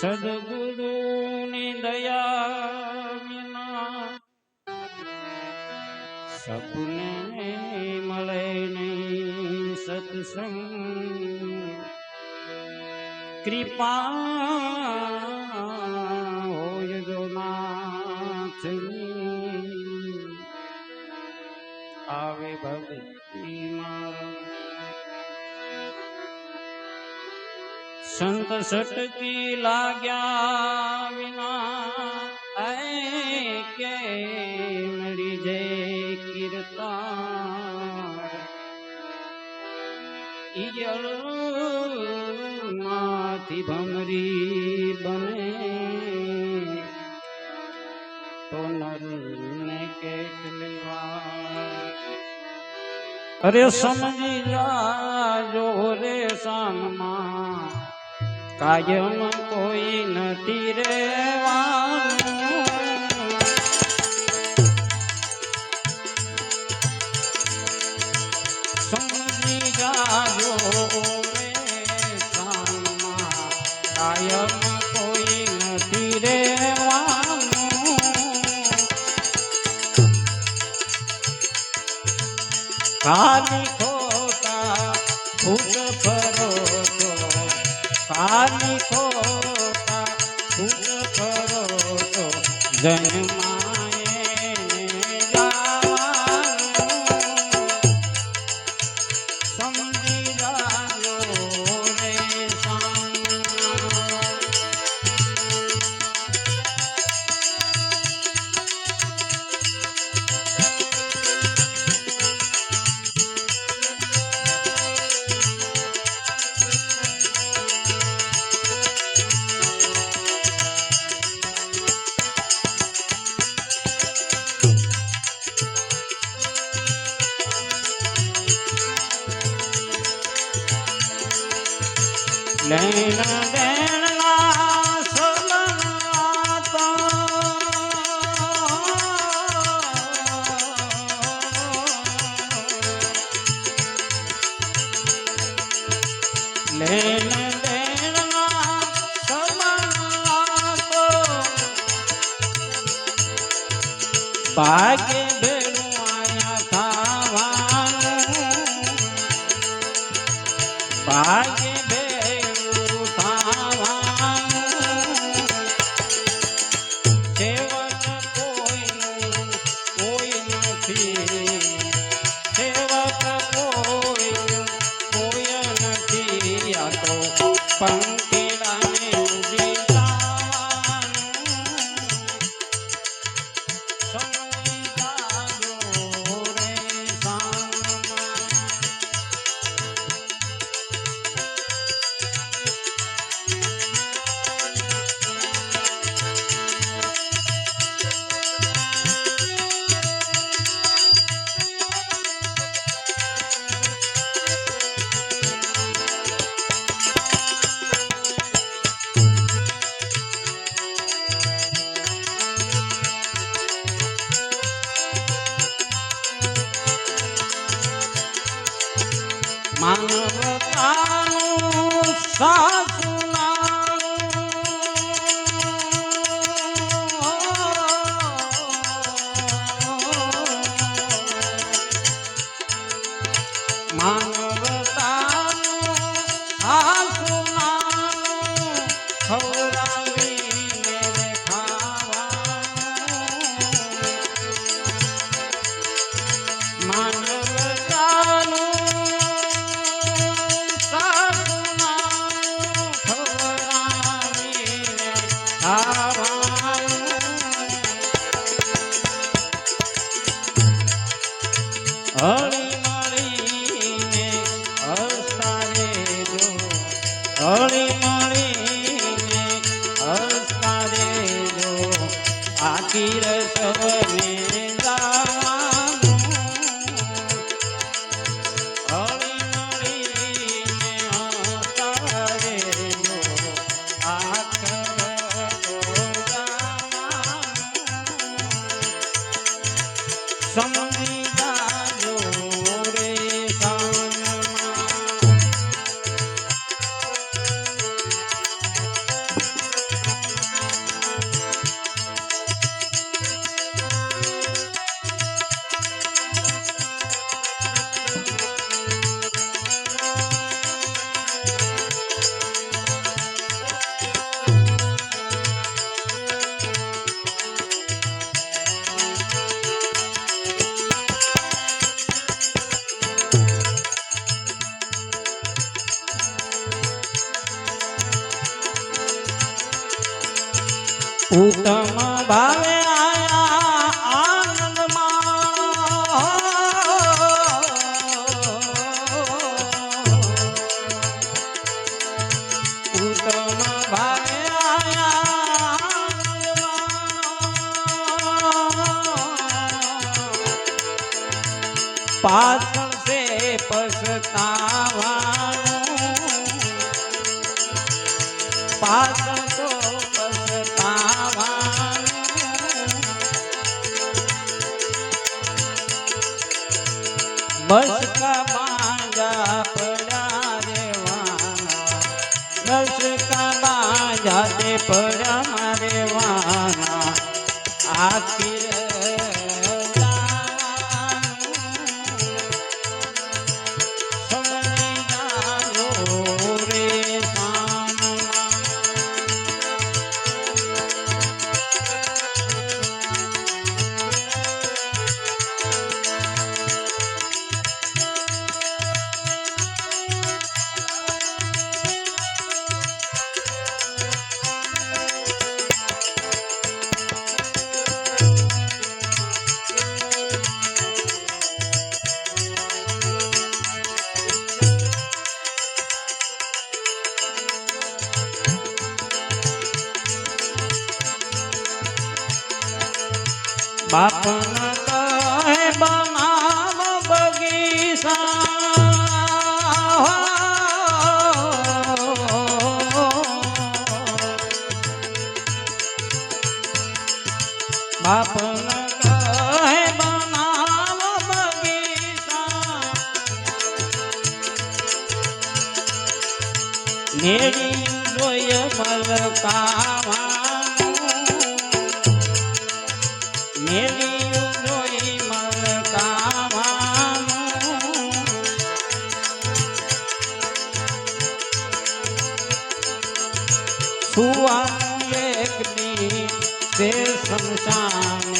સદગુરુની દયા વિના સપને મળે નહીં સત્સંગ. કૃપા હોય જો નાથની આવે ભક્તિ સંત સટકી લાગ્યા વિના કે મળી જય કીર્તાર ઈયળમાંથી ભમરી બને. તો નર ને કેટલી વાર અરે સમજી જાજો રે સામમાં. કાયમ કોઈ નથી રેવાનું. સમજી જાજો કાયમ કોઈ નથી રેવાનું. ખાલી ખોટા ફરો છો ખાલી ખોટા ભાગ્ય ભેળું આયા ખાવાનું ભાગ્ય હળી મળીને હસતા રેજો હળી મળીને ઉત્તમ ભાવે આયા આનંદ ઉત્તમ ભાવે આયા પાછળ સે પસતાવાનું પાછળ બસ કા બાંજા પડ્યા રેવાના મસ્કા બાંજા તે રેવાના આખી કહે બનાવ બાપન કહે બનાવ બગીચા મેરી જોય મલકાવાનું સુવાનું દી તે શમશાને